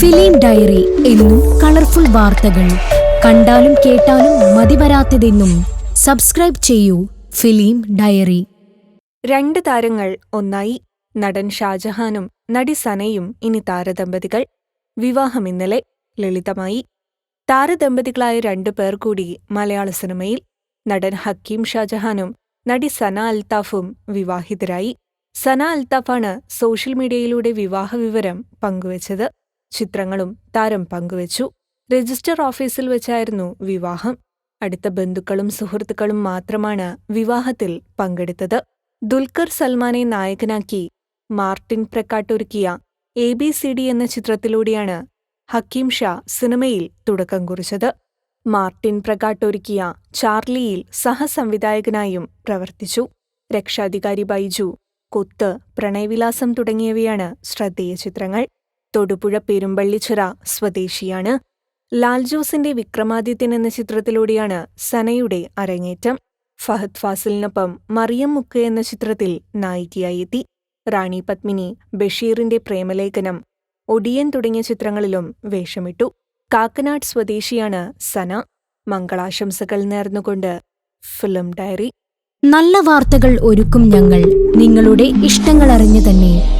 Film diary എന്നും colourful വാർത്തകൾ. കണ്ടാലും കേട്ടാലും മതിവരാത്തതെന്നും സബ്സ്ക്രൈബ് ചെയ്യൂ ഫിലിം ഡയറി. രണ്ട് താരങ്ങൾ ഒന്നായി നടൻ ഷാജഹാനും നടി സനയും ഇനി താരദമ്പതികൾ. വിവാഹം ഇന്നലെ ലളിതമായി. താരദമ്പതികളായ രണ്ടു പേർ കൂടി മലയാള സിനിമയിൽ നടൻ ഹക്കീം ഷാജഹാനും നടി സന അൽത്താഫും വിവാഹിതരായി. സന അൽത്താഫാണ് സോഷ്യൽ മീഡിയയിലൂടെ വിവാഹ വിവരം പങ്കുവച്ചത്. ചിത്രങ്ങളും താരം പങ്കുവച്ചു. രജിസ്റ്റർ ഓഫീസിൽ വെച്ചായിരുന്നു വിവാഹം. അടുത്ത ബന്ധുക്കളും സുഹൃത്തുക്കളും മാത്രമാണ് വിവാഹത്തിൽ പങ്കെടുത്തത്. ദുൽഖർ സൽമാനെ നായകനാക്കി മാർട്ടിൻ പ്രക്കാട്ടൊരുക്കിയ എ ബി സി ഡി എന്ന ചിത്രത്തിലൂടെയാണ് ഹക്കീം ഷാ സിനിമയിൽ തുടക്കം കുറിച്ചത്. മാർട്ടിൻ പ്രക്കാട്ടൊരുക്കിയ ചാർലിയിൽ സഹസംവിധായകനായും പ്രവർത്തിച്ചു. രക്ഷാധികാരി ബൈജു കൊത്ത് പ്രണയവിലാസം തുടങ്ങിയവയാണ് ശ്രദ്ധേയ ചിത്രങ്ങൾ. തൊടുപുഴ പെരുമ്പള്ളിച്ചിറ സ്വദേശിയാണ്. ലാൽജോസിന്റെ വിക്രമാദിത്യൻ എന്ന ചിത്രത്തിലൂടെയാണ് സനയുടെ അരങ്ങേറ്റം. ഫഹദ് ഫാസിലിനൊപ്പം മറിയം മുക്ക് എന്ന ചിത്രത്തിൽ നായികയായി എത്തി റാണി പത്മിനി ബഷീറിന്റെ പ്രേമലേഖനം ഒടിയൻ തുടങ്ങിയ ചിത്രങ്ങളിലും വേഷമിട്ടു. കാക്കനാട് സ്വദേശിയാണ് സന. മംഗളാശംസകൾ നേർന്നുകൊണ്ട് ഫിലിം ഡയറി. നല്ല വാർത്തകൾ ഒരുക്കും ഞങ്ങൾ. നിങ്ങളുടെ ഇഷ്ടങ്ങൾ അറിഞ്ഞു തന്നെ